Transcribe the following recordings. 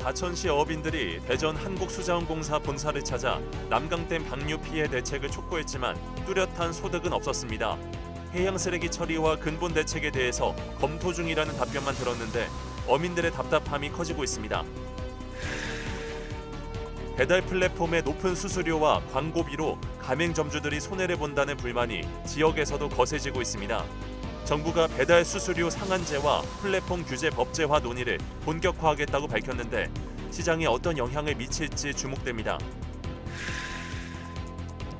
사천시 어업인들이 대전 한국수자원공사 본사를 찾아 남강댐 방류 피해 대책을 촉구했지만 뚜렷한 소득은 없었습니다. 해양 쓰레기 처리와 근본 대책에 대해서 검토 중이라는 답변만 들었는데 어민들의 답답함이 커지고 있습니다. 배달 플랫폼의 높은 수수료와 광고비로 가맹점주들이 손해를 본다는 불만이 지역에서도 거세지고 있습니다. 정부가 배달 수수료 상한제와 플랫폼 규제 법제화 논의를 본격화하겠다고 밝혔는데 시장에 어떤 영향을 미칠지 주목됩니다.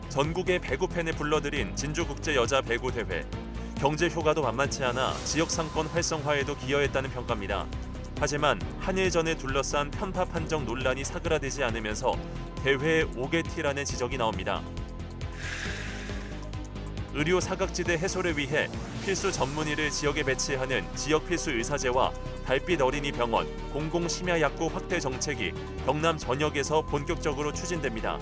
전국의 배구 팬을 불러들인 진주국제 여자 배구 대회. 경제 효과도 만만치 않아 지역 상권 활성화에도 기여했다는 평가입니다. 하지만 한일전을 둘러싼 편파 판정 논란이 사그라들지 않으면서 대회의 오개티라는 지적이 나옵니다. 의료 사각지대 해소를 위해 필수 전문의를 지역에 배치하는 지역 필수 의사제와 달빛 어린이 병원 공공 심야 약국 확대 정책이 경남 전역에서 본격적으로 추진됩니다.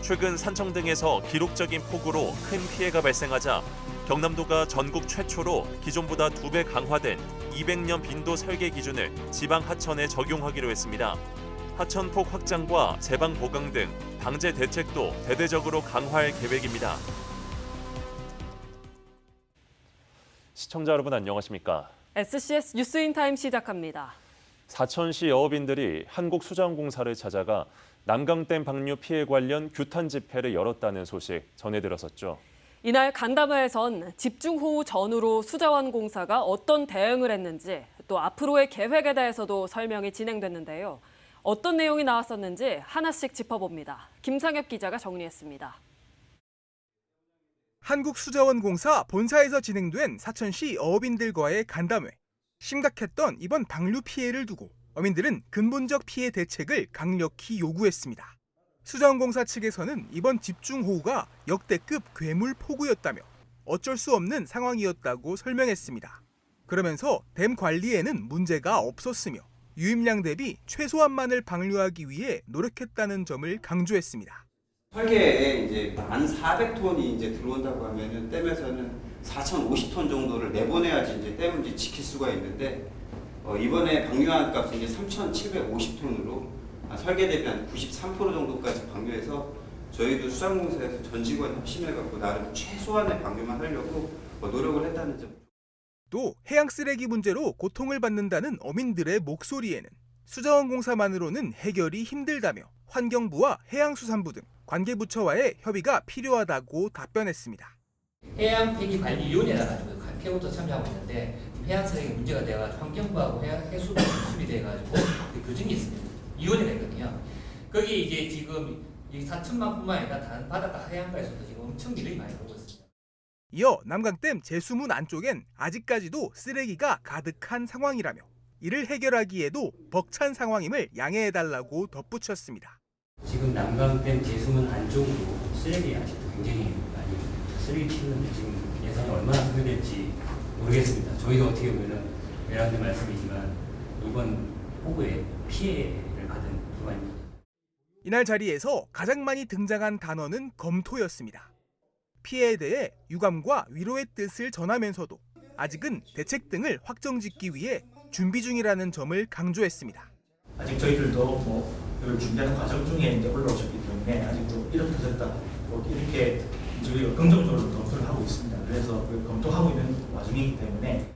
최근 산청 등에서 기록적인 폭우로 큰 피해가 발생하자 경남도가 전국 최초로 기존보다 두 배 강화된 200년 빈도 설계 기준을 지방 하천에 적용하기로 했습니다. 하천폭 확장과 제방 보강 등 방제 대책도 대대적으로 강화할 계획입니다. 시청자 여러분 안녕하십니까? SCS 뉴스인 타임 시작합니다. 사천시 어업인들이 한국수자원공사를 찾아가 남강댐 방류 피해 관련 규탄 집회를 열었다는 소식 전해 들었었죠. 이날 간담회에선 집중호우 전후로 수자원공사가 어떤 대응을 했는지 또 앞으로의 계획에 대해서도 설명이 진행됐는데요. 어떤 내용이 나왔었는지 하나씩 짚어봅니다. 김상엽 기자가 정리했습니다. 한국수자원공사 본사에서 진행된 사천시 어업인들과의 간담회. 심각했던 이번 방류 피해를 두고 어민들은 근본적 피해 대책을 강력히 요구했습니다. 수자원공사 측에서는 이번 집중호우가 역대급 괴물 폭우였다며 어쩔 수 없는 상황이었다고 설명했습니다. 그러면서 댐 관리에는 문제가 없었으며 유입량 대비 최소한만을 방류하기 위해 노력했다는 점을 강조했습니다. 설계에 이제 1,400톤이 이제 들어온다고 하면은 댐에서는 4,050톤 정도를 내보내야지 이제 댐을 이제 지킬 수가 있는데 어, 이번에 방류한 값은 이제 3,750톤으로 아, 설계 대비 한 93% 정도까지 방류해서 저희도 수상공사에서 전 직원 협심해 갖고 나름 최소한의 방류만 하려고 어, 노력을 했다는 점. 또 해양 쓰레기 문제로 고통을 받는다는 어민들의 목소리에는 수자원공사만으로는 해결이 힘들다며 환경부와 해양수산부 등 관계부처와의 협의가 필요하다고 답변했습니다. 해양 폐기 관리 위원회라 가지고 폐부터 참여하고 있는데 해양 쓰레기 문제가 돼가지고 환경부하고 해양 해수부 수립이 돼 가지고 그 교정이 있습니다. 위원회가 있거든요. 거기 이제 지금 이 사천만뿐만 아니라 다른 바닷가 해안가에서도 지금 엄청 일이 많이 오고 있습니다. 이어 남강댐 제수문 안쪽엔 아직까지도 쓰레기가 가득한 상황이라며 이를 해결하기에도 벅찬 상황임을 양해해달라고 덧붙였습니다. 지금 남강댐 제수문 안쪽으로 쓰레기 아직도 굉장히 많이 쓰레기 치우는데 지금 예산이 얼마나 소요될지 모르겠습니다. 저희도 어떻게 보면은 매라님 말씀이지만 이번 폭우에 피해를 받은 기관입니다. 이날 자리에서 가장 많이 등장한 단어는 검토였습니다. 피해에 대해 유감과 위로의 뜻을 전하면서도 아직은 대책 등을 확정짓기 위해 준비 중이라는 점을 강조했습니다. 아직 저희들도 뭐 이걸 준비하는 과정 중에 이제 올라오셨기 때문에 아직도 이렇게 저렇다 뭐 이렇게 저희가 긍정적으로 검토를 하고 있습니다. 그래서 그 검토하고 있는 과정이기 때문에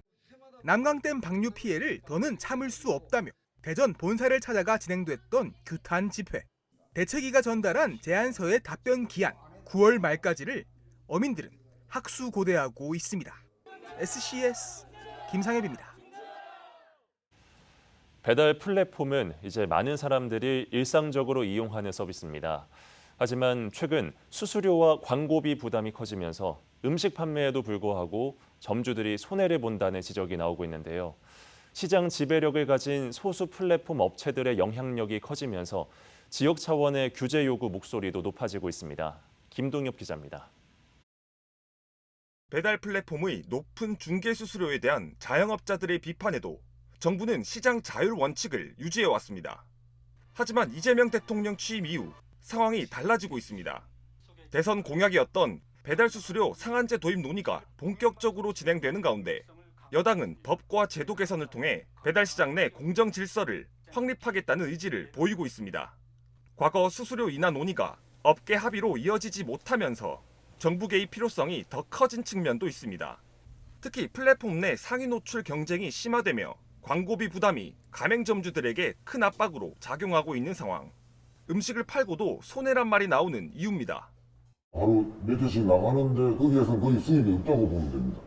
남강댐 방류 피해를 더는 참을 수 없다며 대전 본사를 찾아가 진행됐던 규탄 집회. 대책위가 전달한 제안서의 답변 기한 9월 말까지를 어민들은 학수고대하고 있습니다. SCS 김상엽입니다. 배달 플랫폼은 이제 많은 사람들이 일상적으로 이용하는 서비스입니다. 하지만 최근 수수료와 광고비 부담이 커지면서 음식 판매에도 불구하고 점주들이 손해를 본다는 지적이 나오고 있는데요. 시장 지배력을 가진 소수 플랫폼 업체들의 영향력이 커지면서 지역 차원의 규제 요구 목소리도 높아지고 있습니다. 김동엽 기자입니다. 배달 플랫폼의 높은 중개 수수료에 대한 자영업자들의 비판에도 정부는 시장 자율 원칙을 유지해 왔습니다. 하지만 이재명 대통령 취임 이후 상황이 달라지고 있습니다. 대선 공약이었던 배달 수수료 상한제 도입 논의가 본격적으로 진행되는 가운데 여당은 법과 제도 개선을 통해 배달 시장 내 공정 질서를 확립하겠다는 의지를 보이고 있습니다. 과거 수수료 인하 논의가 업계 합의로 이어지지 못하면서 정부 개입 필요성이 더 커진 측면도 있습니다. 특히 플랫폼 내 상위 노출 경쟁이 심화되며 광고비 부담이 가맹점주들에게 큰 압박으로 작용하고 있는 상황. 음식을 팔고도 손해란 말이 나오는 이유입니다. 하루 몇 개씩 나가는데 거기에서는 거의 수입이 없다고 보면 됩니다.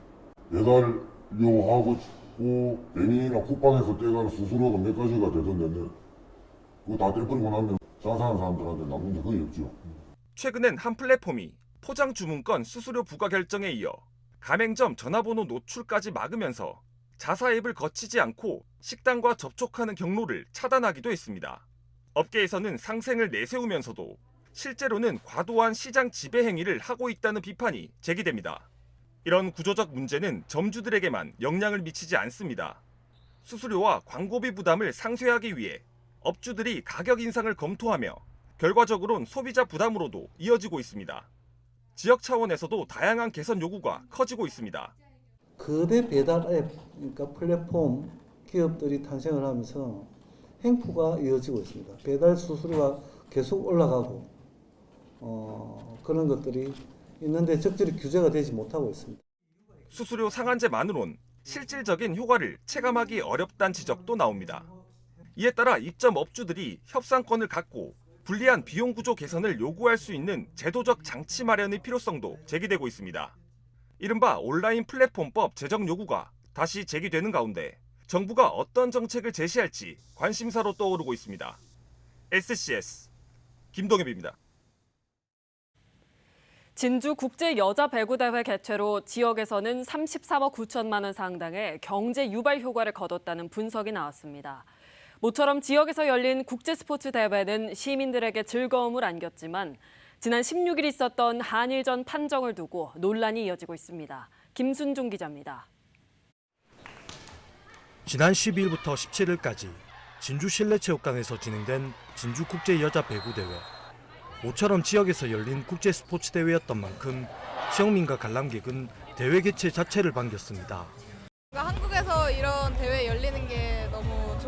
배달료하고 고 배민이나 쿠팡에서 떼가는 수수료가 몇 가지가 되던데 그거 다 떼버리고 나면 장사하는 사람들한테 남는 게 거의 없죠. 최근엔 한 플랫폼이 포장 주문권 수수료 부과 결정에 이어 가맹점 전화번호 노출까지 막으면서 자사 앱을 거치지 않고 식당과 접촉하는 경로를 차단하기도 했습니다. 업계에서는 상생을 내세우면서도 실제로는 과도한 시장 지배 행위를 하고 있다는 비판이 제기됩니다. 이런 구조적 문제는 점주들에게만 영향을 미치지 않습니다. 수수료와 광고비 부담을 상쇄하기 위해 업주들이 가격 인상을 검토하며 결과적으로는 소비자 부담으로도 이어지고 있습니다. 지역 차원에서도 다양한 개선 요구가 커지고 있습니다. 거대 배달 앱, 그러니까 플랫폼 기업들이 탄생을 하면서 행포가 이어지고 있습니다. 배달 수수료가 계속 올라가고 어, 그런 것들이 있는데 적절히 규제가 되지 못하고 있습니다. 수수료 상한제만으론 실질적인 효과를 체감하기 어렵다는 지적도 나옵니다. 이에 따라 입점 업주들이 협상권을 갖고 불리한 비용 구조 개선을 요구할 수 있는 제도적 장치 마련의 필요성도 제기되고 있습니다. 이른바 온라인 플랫폼법 제정 요구가 다시 제기되는 가운데 정부가 어떤 정책을 제시할지 관심사로 떠오르고 있습니다. SCS 김동엽입니다. 진주 국제 여자 배구 대회 개최로 지역에서는 33억 9천만 원 상당의 경제 유발 효과를 거뒀다는 분석이 나왔습니다. 모처럼 지역에서 열린 국제 스포츠 대회는 시민들에게 즐거움을 안겼지만 지난 16일 있었던 한일전 판정을 두고 논란이 이어지고 있습니다. 김순종 기자입니다. 지난 12일부터 17일까지 진주 실내체육관에서 진행된 진주국제 여자 배구 대회. 모처럼 지역에서 열린 국제 스포츠 대회였던 만큼 지역민과 관람객은 대회 개최 자체를 반겼습니다. 한국에서 이런 대회 열리는 게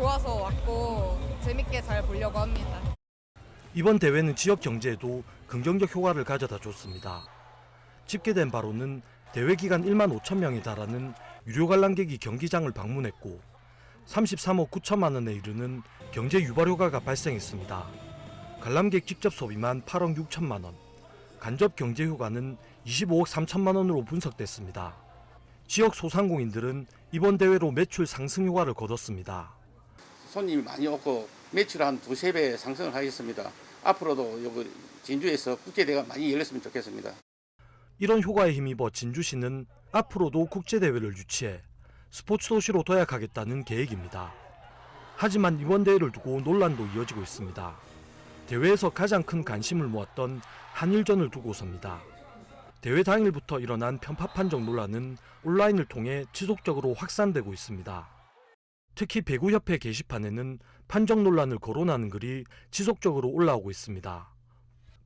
좋아서 왔고 재밌게 잘 보려고 합니다. 이번 대회는 지역 경제에도 긍정적 효과를 가져다 줬습니다. 집계된 바로는 대회 기간 1만 5천 명에 달하는 유료 관람객이 경기장을 방문했고 33억 9천만 원에 이르는 경제 유발 효과가 발생했습니다. 관람객 직접 소비만 8억 6천만 원, 간접 경제 효과는 25억 3천만 원으로 분석됐습니다. 지역 소상공인들은 이번 대회로 매출 상승 효과를 거뒀습니다. 손님이 많이 오고 매출 한 두세 배 상승을 하겠습니다. 앞으로도 여기 진주에서 국제대회가 많이 열렸으면 좋겠습니다. 이런 효과에 힘입어 진주시는 앞으로도 국제대회를 유치해 스포츠 도시로 도약하겠다는 계획입니다. 하지만 이번 대회를 두고 논란도 이어지고 있습니다. 대회에서 가장 큰 관심을 모았던 한일전을 두고서입니다. 대회 당일부터 일어난 편파 판정 논란은 온라인을 통해 지속적으로 확산되고 있습니다. 특히 배구협회 게시판에는 판정 논란을 거론하는 글이 지속적으로 올라오고 있습니다.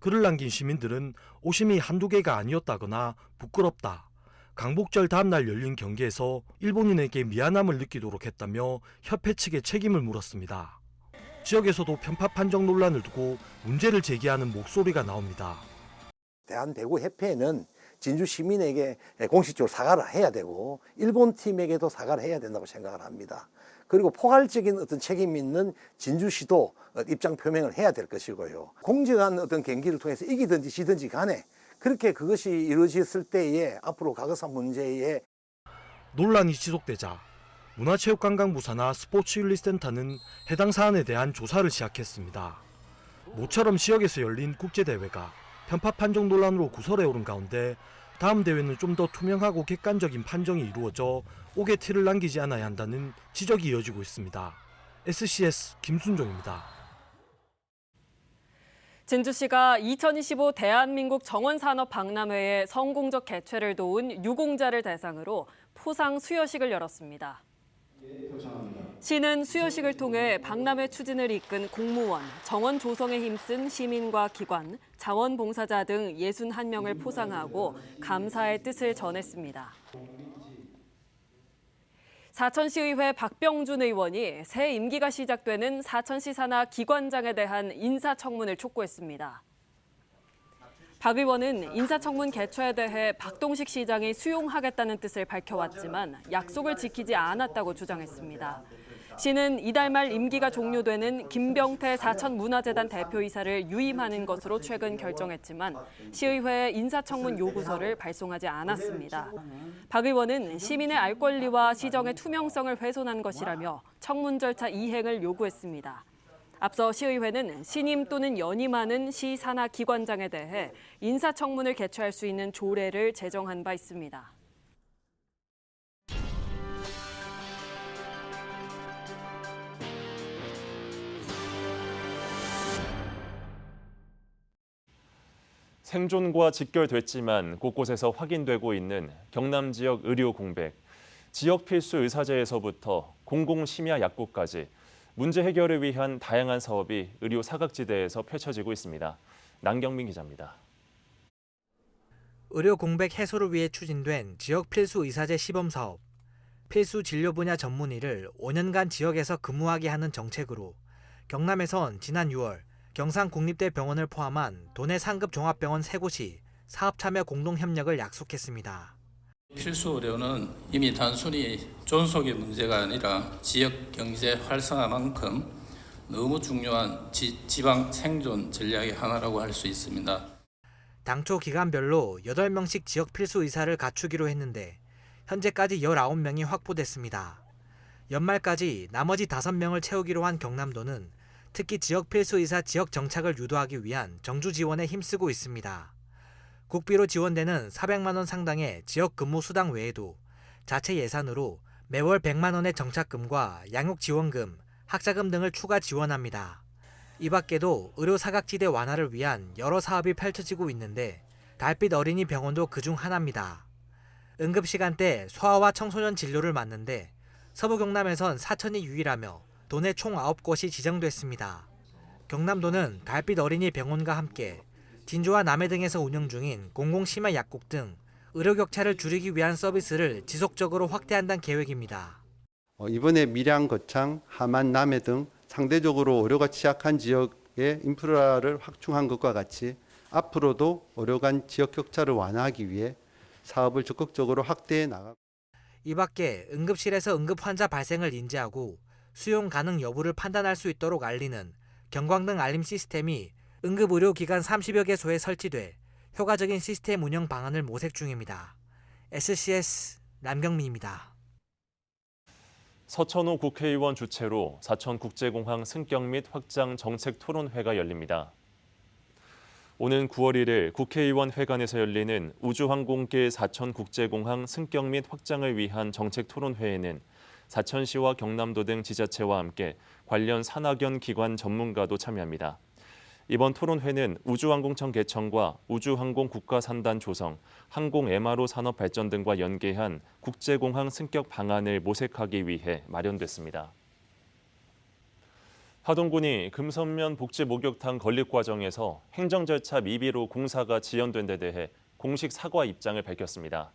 글을 남긴 시민들은 오심이 한두 개가 아니었다거나 부끄럽다. 강복절 다음날 열린 경기에서 일본인에게 미안함을 느끼도록 했다며 협회 측에 책임을 물었습니다. 지역에서도 편파 판정 논란을 두고 문제를 제기하는 목소리가 나옵니다. 대한배구협회는 진주 시민에게 공식적으로 사과를 해야 되고 일본 팀에게도 사과를 해야 된다고 생각을 합니다. 그리고 포괄적인 어떤 책임 있는 진주시도 입장 표명을 해야 될 것이고요. 공정한 어떤 경기를 통해서 이기든지 지든지 간에 그렇게 그것이 이루어졌을 때에 앞으로 가거사 문제에 논란이 지속되자 문화체육관광부 산하 스포츠윤리센터는 해당 사안에 대한 조사를 시작했습니다. 모처럼 지역에서 열린 국제대회가 편파 판정 논란으로 구설에 오른 가운데 다음 대회는 좀 더 투명하고 객관적인 판정이 이루어져 옥의 티를 남기지 않아야 한다는 지적이 이어지고 있습니다. SCS 김순종입니다. 진주시가 2025 대한민국 정원산업 박람회의 성공적 개최를 도운 유공자를 대상으로 포상 수여식을 열었습니다. 시는 수여식을 통해 박람회 추진을 이끈 공무원, 정원 조성에 힘쓴 시민과 기관, 자원봉사자 등 61명을 포상하고 감사의 뜻을 전했습니다. 사천시의회 박병준 의원이 새 임기가 시작되는 사천시 산하 기관장에 대한 인사청문을 촉구했습니다. 박 의원은 인사청문 개최에 대해 박동식 시장이 수용하겠다는 뜻을 밝혀왔지만 약속을 지키지 않았다고 주장했습니다. 시는 이달 말 임기가 종료되는 김병태 사천 문화재단 대표이사를 유임하는 것으로 최근 결정했지만 시의회에 인사청문 요구서를 발송하지 않았습니다. 박 의원은 시민의 알 권리와 시정의 투명성을 훼손한 것이라며 청문 절차 이행을 요구했습니다. 앞서 시의회는 신임 또는 연임하는 시 산하 기관장에 대해 인사청문을 개최할 수 있는 조례를 제정한 바 있습니다. 생존과 직결됐지만 곳곳에서 확인되고 있는 경남 지역 의료 공백, 지역 필수 의사제에서부터 공공 심야 약국까지 문제 해결을 위한 다양한 사업이 의료 사각지대에서 펼쳐지고 있습니다. 남경민 기자입니다. 의료 공백 해소를 위해 추진된 지역 필수 의사제 시범 사업. 필수 진료 분야 전문의를 5년간 지역에서 근무하게 하는 정책으로 경남에선 지난 6월 경상국립대병원을 포함한 도내 상급 종합병원 3곳이 사업 참여 공동 협력을 약속했습니다. 필수 의료는 이미 단순히 존속의 문제가 아니라 지역 경제 활성화만큼 너무 중요한 지, 지방 생존 전략의 하나라고 할 수 있습니다. 당초 기간별로 8명씩 지역 필수 의사를 갖추기로 했는데 현재까지 19명이 확보됐습니다. 연말까지 나머지 5명을 채우기로 한 경남도는 특히 지역 필수 의사 지역 정착을 유도하기 위한 정주 지원에 힘쓰고 있습니다. 국비로 지원되는 400만 원 상당의 지역 근무 수당 외에도 자체 예산으로 매월 100만 원의 정착금과 양육 지원금, 학자금 등을 추가 지원합니다. 이 밖에도 의료 사각지대 완화를 위한 여러 사업이 펼쳐지고 있는데 달빛 어린이 병원도 그중 하나입니다. 응급 시간대 소아와 청소년 진료를 맡는데 서부 경남에선 사천이 유일하며 도내 총 9곳이 지정됐습니다. 경남도는 달빛 어린이 병원과 함께 진주와 남해 등에서 운영 중인 공공심야 약국 등 의료 격차를 줄이기 위한 서비스를 지속적으로 확대한다는 계획입니다. 어, 이번에 밀양, 거창, 하만, 남해 등 상대적으로 의료가 취약한 지역의 인프라를 확충한 것과 같이 앞으로도 의료 간 지역 격차를 완화하기 위해 사업을 적극적으로 확대해 나가. 이 밖에 응급실에서 응급 환자 발생을 인지하고 수용 가능 여부를 판단할 수 있도록 알리는 경광등 알림 시스템이 응급의료기관 30여 개소에 설치돼 효과적인 시스템 운영 방안을 모색 중입니다. SCS 남경민입니다. 서천호 국회의원 주최로 사천국제공항 승격 및 확장 정책 토론회가 열립니다. 오는 9월 1일 국회의원 회관에서 열리는 우주항공길 사천국제공항 승격 및 확장을 위한 정책 토론회에는 사천시와 경남도 등 지자체와 함께 관련 산학연 기관 전문가도 참여합니다. 이번 토론회는 우주항공청 개청과 우주항공 국가 산단 조성, 항공 MRO 산업 발전 등과 연계한 국제공항 승격 방안을 모색하기 위해 마련됐습니다. 하동군이 금선면 복지 목욕탕 건립 과정에서 행정 절차 미비로 공사가 지연된 데 대해 공식 사과 입장을 밝혔습니다.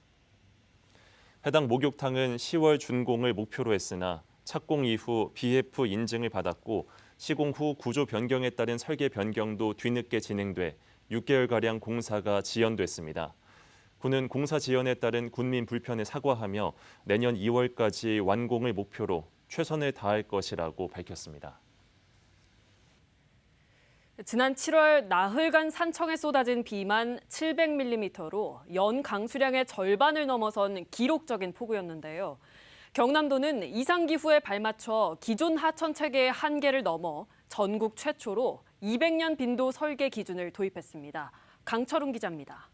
해당 목욕탕은 10월 준공을 목표로 했으나 착공 이후 BF 인증을 받았고 시공 후 구조 변경에 따른 설계 변경도 뒤늦게 진행돼 6개월가량 공사가 지연됐습니다. 군은 공사 지연에 따른 군민 불편에 사과하며 내년 2월까지 완공을 목표로 최선을 다할 것이라고 밝혔습니다. 지난 7월 나흘간 산청에 쏟아진 비만 700mm로 연 강수량의 절반을 넘어선 기록적인 폭우였는데요. 경남도는 이상 기후에 발맞춰 기존 하천 체계의 한계를 넘어 전국 최초로 200년 빈도 설계 기준을 도입했습니다. 강철웅 기자입니다.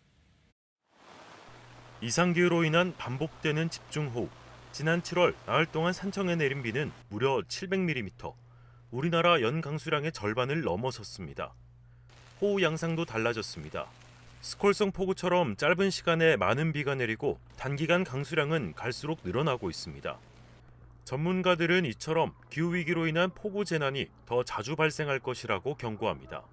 이상 기후로 인한 반복되는 집중호우. 지난 7월 나흘 동안 산청에 내린 비는 무려 700mm. 우리나라 연 강수량의 절반을 넘어섰습니다. 호우 양상도 달라졌습니다. 스콜성 폭우처럼 짧은 시간에 많은 비가 내리고 단기간 강수량은 갈수록 늘어나고 있습니다. 전문가들은 이처럼 기후위기로 인한 폭우 재난이 더 자주 발생할 것이라고 경고합니다.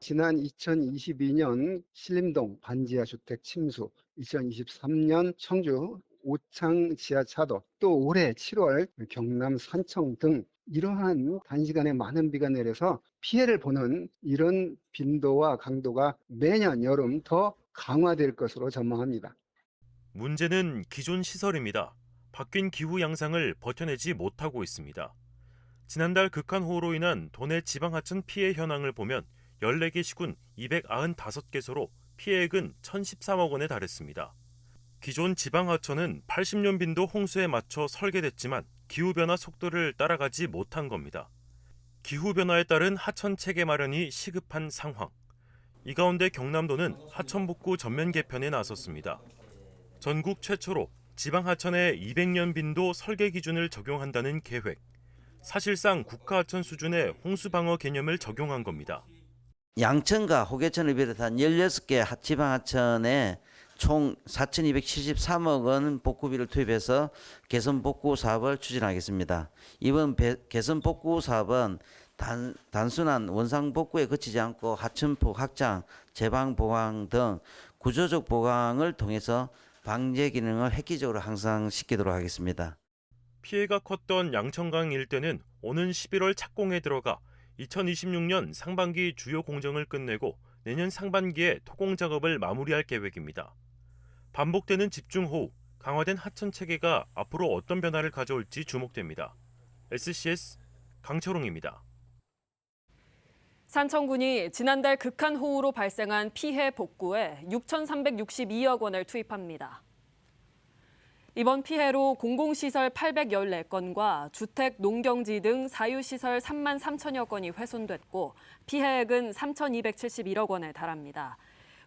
지난 2022년 신림동 반지하 주택 침수, 2023년 청주 오창 지하차도 또 올해 7월 경남 산청 등 이러한 단시간에 많은 비가 내려서 피해를 보는 이런 빈도와 강도가 매년 여름 더 강화될 것으로 전망합니다. 문제는 기존 시설입니다. 바뀐 기후 양상을 버텨내지 못하고 있습니다. 지난달 극한호우로 인한 도내 지방하천 피해 현황을 보면 14개 시군 295개소로 피해액은 1,013억 원에 달했습니다. 기존 지방하천은 80년 빈도 홍수에 맞춰 설계됐지만 기후변화 속도를 따라가지 못한 겁니다. 기후변화에 따른 하천 체계 마련이 시급한 상황. 이 가운데 경남도는 하천 복구 전면 개편에 나섰습니다. 전국 최초로 지방 하천에 200년 빈도 설계 기준을 적용한다는 계획. 사실상 국가 하천 수준의 홍수 방어 개념을 적용한 겁니다. 양천과 호계천을 비롯한 16개 지방 하천에 총 4,273억 원 복구비를 투입해서 개선 복구 사업을 추진하겠습니다. 이번 배- 개선 복구 사업은 단, 단순한 원상 복구에 그치지 않고 하천폭 확장, 제방 보강 등 구조적 보강을 통해서 방제 기능을 획기적으로 향상시키도록 하겠습니다. 피해가 컸던 양천강 일대는 오는 11월 착공에 들어가 2026년 상반기 주요 공정을 끝내고 내년 상반기에 토공 작업을 마무리할 계획입니다. 반복되는 집중호우, 강화된 하천 체계가 앞으로 어떤 변화를 가져올지 주목됩니다. SCS 강철웅입니다. 산청군이 지난달 극한 호우로 발생한 피해 복구에 6,362억 원을 투입합니다. 이번 피해로 공공시설 814건과 주택, 농경지 등 사유시설 3만 3천여 건이 훼손됐고 피해액은 3,271억 원에 달합니다.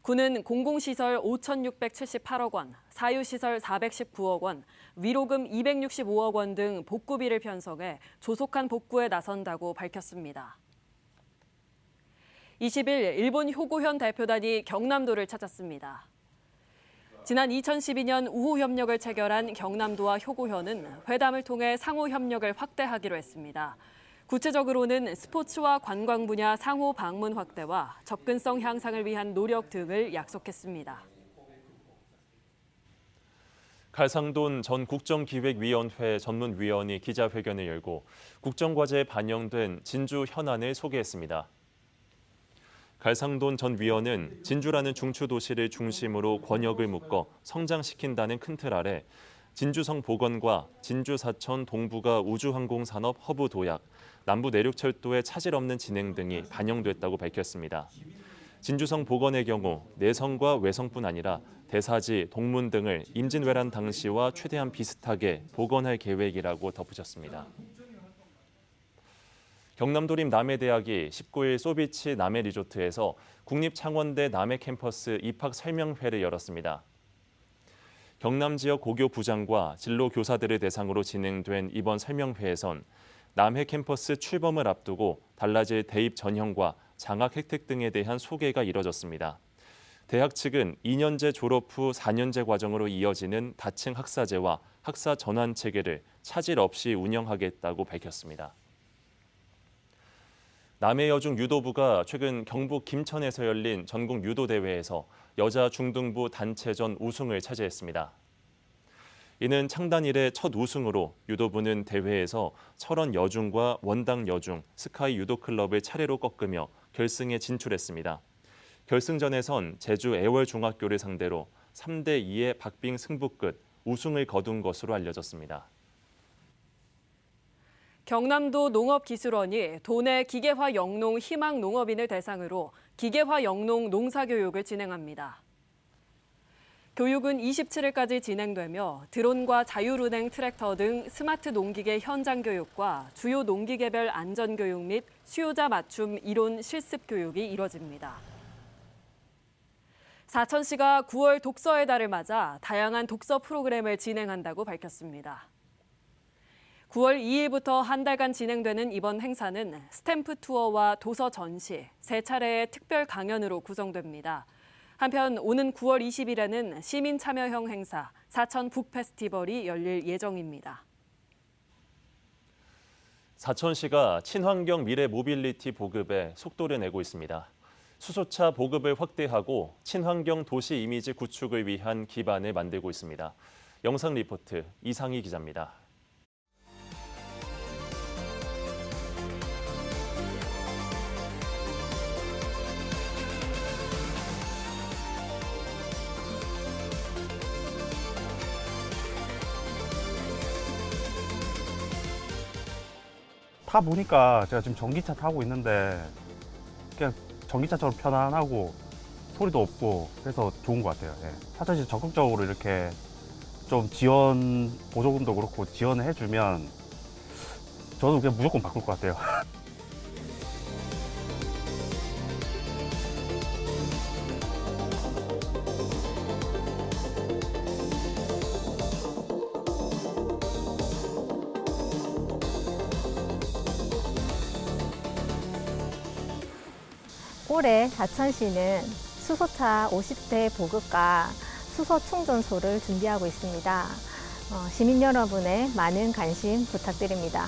군은 공공시설 5,678억 원, 사유시설 419억 원, 위로금 265억 원 등 복구비를 편성해 조속한 복구에 나선다고 밝혔습니다. 20일 일본 효고현 대표단이 경남도를 찾았습니다. 지난 2012년 우호 협력을 체결한 경남도와 효고현은 회담을 통해 상호 협력을 확대하기로 했습니다. 구체적으로는 스포츠와 관광 분야 상호 방문 확대와 접근성 향상을 위한 노력 등을 약속했습니다. 갈상돈 전 국정기획위원회 전문위원이 기자회견을 열고 국정과제에 반영된 진주 현안을 소개했습니다. 갈상돈 전 위원은 진주라는 중추 도시를 중심으로 권역을 묶어 성장시킨다는 큰 틀 아래 진주성 복원과 진주 사천 동부가 우주항공산업 허브 도약, 남부 내륙철도의 차질 없는 진행 등이 반영됐다고 밝혔습니다. 진주성 복원의 경우 내성과 외성뿐 아니라 대사지, 동문 등을 임진왜란 당시와 최대한 비슷하게 복원할 계획이라고 덧붙였습니다. 경남도립 남해대학이 19일 소비치 남해 리조트에서 국립창원대 남해 캠퍼스 입학 설명회를 열었습니다. 경남 지역 고교 부장과 진로 교사들을 대상으로 진행된 이번 설명회에선 남해 캠퍼스 출범을 앞두고 달라질 대입 전형과 장학 혜택 등에 대한 소개가 이뤄졌습니다. 대학 측은 2년제 졸업 후 4년제 과정으로 이어지는 다층 학사제와 학사 전환 체계를 차질 없이 운영하겠다고 밝혔습니다. 남해여중 유도부가 최근 경북 김천에서 열린 전국 유도 대회에서 여자 중등부 단체전 우승을 차지했습니다. 이는 창단 이래 첫 우승으로 유도부는 대회에서 철원 여중과 원당 여중, 스카이 유도 클럽을 차례로 꺾으며 결승에 진출했습니다. 결승전에선 제주 애월 중학교를 상대로 3대 2의 박빙 승부 끝 우승을 거둔 것으로 알려졌습니다. 경남도 농업기술원이 도내 기계화 영농 희망 농업인을 대상으로 기계화 영농 농사교육을 진행합니다. 교육은 27일까지 진행되며 드론과 자율운행 트랙터 등 스마트 농기계 현장 교육과 주요 농기계별 안전 교육 및 수요자 맞춤 이론 실습 교육이 이뤄집니다. 사천시가 9월 독서의 달을 맞아 다양한 독서 프로그램을 진행한다고 밝혔습니다. 9월 2일부터 한 달간 진행되는 이번 행사는 스탬프 투어와 도서 전시, 세 차례의 특별 강연으로 구성됩니다. 한편 오는 9월 20일에는 시민 참여형 행사 사천 북 페스티벌이 열릴 예정입니다. 사천시가 친환경 미래 모빌리티 보급에 속도를 내고 있습니다. 수소차 보급을 확대하고 친환경 도시 이미지 구축을 위한 기반을 만들고 있습니다. 영상 리포트 이상희 기자입니다. 타 보니까 제가 지금 전기차 타고 있는데 그냥 전기차처럼 편안하고 소리도 없고 그래서 좋은 것 같아요. 예. 사전시 적극적으로 이렇게 좀 지원 보조금도 그렇고 지원을 해주면 저도 그냥 무조건 바꿀 것 같아요. 올해 사천시는 수소차 50대 보급과 수소 충전소를 준비하고 있습니다. 어, 시민 여러분의 많은 관심 부탁드립니다.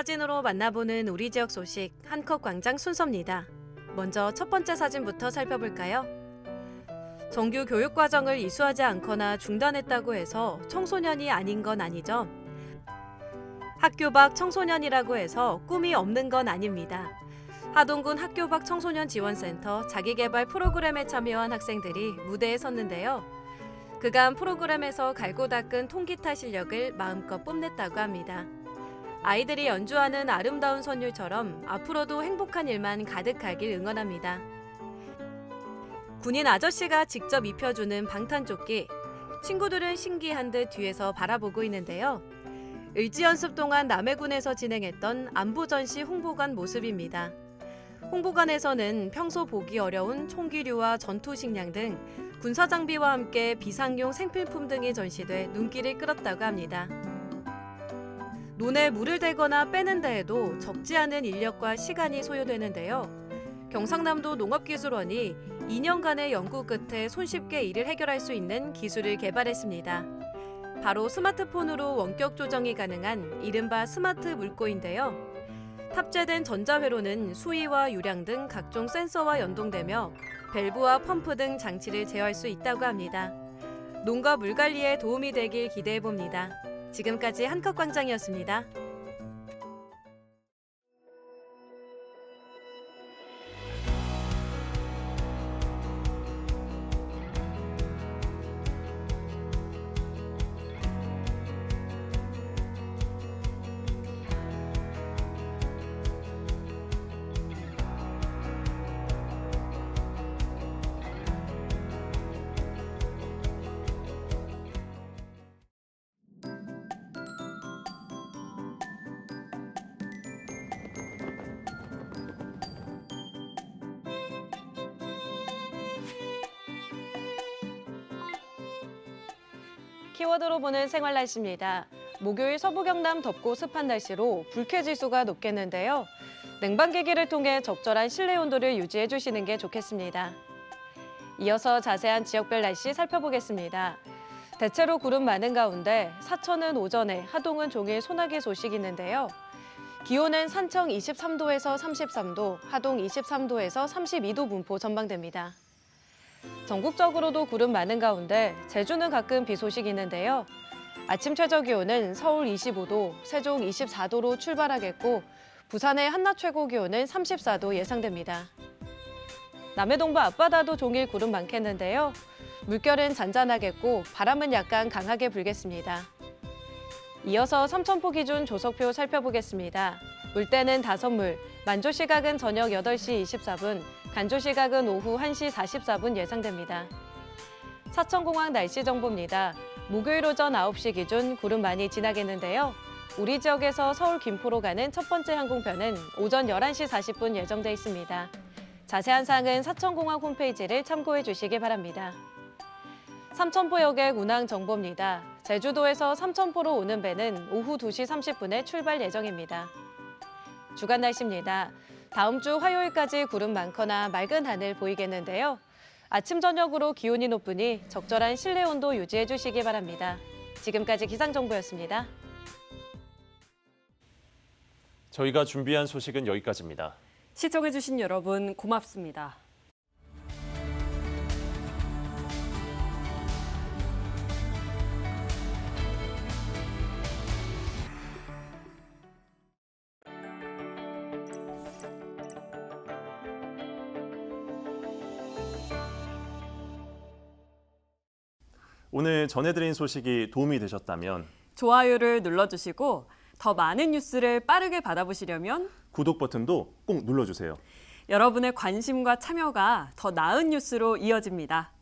사진으로 만나보는 우리 지역 소식 한컷 광장 순서입니다. 먼저 첫 번째 사진부터 살펴볼까요? 정규 교육 과정을 이수하지 않거나 중단했다고 해서 청소년이 아닌 건 아니죠. 학교 밖 청소년이라고 해서 꿈이 없는 건 아닙니다. 하동군 학교 밖 청소년 지원센터 자기개발 프로그램에 참여한 학생들이 무대에 섰는데요. 그간 프로그램에서 갈고 닦은 통기타 실력을 마음껏 뽐냈다고 합니다. 아이들이 연주하는 아름다운 선율처럼 앞으로도 행복한 일만 가득하길 응원합니다. 군인 아저씨가 직접 입혀주는 방탄조끼. 친구들은 신기한 듯 뒤에서 바라보고 있는데요. 을지 연습 동안 남해군에서 진행했던 안보 전시 홍보관 모습입니다. 홍보관에서는 평소 보기 어려운 총기류와 전투 식량 등 군사 장비와 함께 비상용 생필품 등이 전시돼 눈길을 끌었다고 합니다. 논에 물을 대거나 빼는 데에도 적지 않은 인력과 시간이 소요되는데요. 경상남도 농업기술원이 2년간의 연구 끝에 손쉽게 이를 해결할 수 있는 기술을 개발했습니다. 바로 스마트폰으로 원격 조정이 가능한 이른바 스마트 물고인데요. 탑재된 전자회로는 수위와 유량 등 각종 센서와 연동되며 밸브와 펌프 등 장치를 제어할 수 있다고 합니다. 농가 물 관리에 도움이 되길 기대해 봅니다. 지금까지 한컷 광장이었습니다. 키워드로 보는 생활 날씨입니다. 목요일 서부 경남 덥고 습한 날씨로 불쾌 지수가 높겠는데요. 냉방기기를 통해 적절한 실내 온도를 유지해 주시는 게 좋겠습니다. 이어서 자세한 지역별 날씨 살펴보겠습니다. 대체로 구름 많은 가운데 사천은 오전에 하동은 종일 소나기 소식이 있는데요. 기온은 산청 23도에서 33도, 하동 23도에서 32도 분포 전망됩니다. 전국적으로도 구름 많은 가운데 제주는 가끔 비 소식이 있는데요. 아침 최저 기온은 서울 25도, 세종 24도로 출발하겠고 부산의 한낮 최고 기온은 34도 예상됩니다. 남해동부 앞바다도 종일 구름 많겠는데요. 물결은 잔잔하겠고 바람은 약간 강하게 불겠습니다. 이어서 삼천포 기준 조석표 살펴보겠습니다. 물때는 다섯 물, 만조 시각은 저녁 8시 24분, 간조 시각은 오후 1시 44분 예상됩니다. 사천공항 날씨 정보입니다. 목요일 오전 9시 기준 구름 많이 지나겠는데요. 우리 지역에서 서울 김포로 가는 첫 번째 항공편은 오전 11시 40분 예정돼 있습니다. 자세한 사항은 사천공항 홈페이지를 참고해 주시기 바랍니다. 삼천포역의 운항 정보입니다. 제주도에서 삼천포로 오는 배는 오후 2시 30분에 출발 예정입니다. 주간 날씨입니다. 다음 주 화요일까지 구름 많거나 맑은 하늘 보이겠는데요. 아침 저녁으로 기온이 높으니 적절한 실내 온도 유지해 주시기 바랍니다. 지금까지 기상 정보였습니다. 저희가 준비한 소식은 여기까지입니다. 시청해주신 여러분 고맙습니다. 오늘 전해드린 소식이 도움이 되셨다면 좋아요를 눌러주시고 더 많은 뉴스를 빠르게 받아보시려면 구독 버튼도 꼭 눌러주세요. 여러분의 관심과 참여가 더 나은 뉴스로 이어집니다.